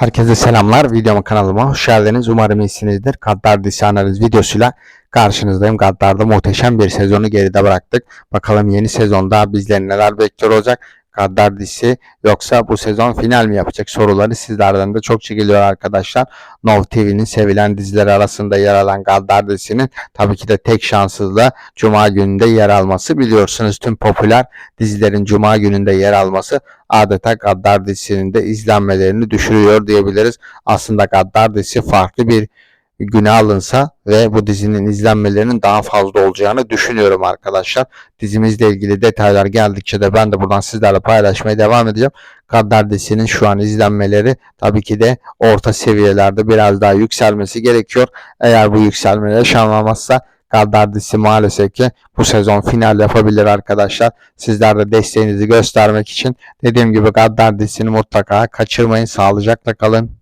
Herkese selamlar. Videoma kanalıma hoş geldiniz. Umarım iyisinizdir. Gaddar dizisi videosuyla karşınızdayım. Gaddar'da muhteşem bir sezonu geride bıraktık. Bakalım yeni sezonda bizleri neler bekliyor olacak. Gaddar dizisi yoksa bu sezon final mi yapacak soruları sizlerden de çok geliyor arkadaşlar. Nov TV'nin sevilen dizileri arasında yer alan Gaddar dizisinin tabii ki de tek şanssızlığı Cuma gününde yer alması. Biliyorsunuz tüm popüler dizilerin Cuma gününde yer alması adeta Gaddar dizisinin de izlenmelerini düşürüyor diyebiliriz. Aslında Gaddar dizisi farklı bir güne alınsa ve bu dizinin izlenmelerinin daha fazla olacağını düşünüyorum arkadaşlar. Dizimizle ilgili detaylar geldikçe de ben de buradan sizlerle paylaşmaya devam edeceğim. Gaddar dizisinin şu an izlenmeleri tabii ki de orta seviyelerde biraz daha yükselmesi gerekiyor. Eğer bu yükselmeler yaşanmazsa Gaddar dizisi maalesef ki bu sezon final yapabilir arkadaşlar. Sizler de desteğinizi göstermek için dediğim gibi Gaddar dizisini mutlaka kaçırmayın. Sağlıcakla kalın.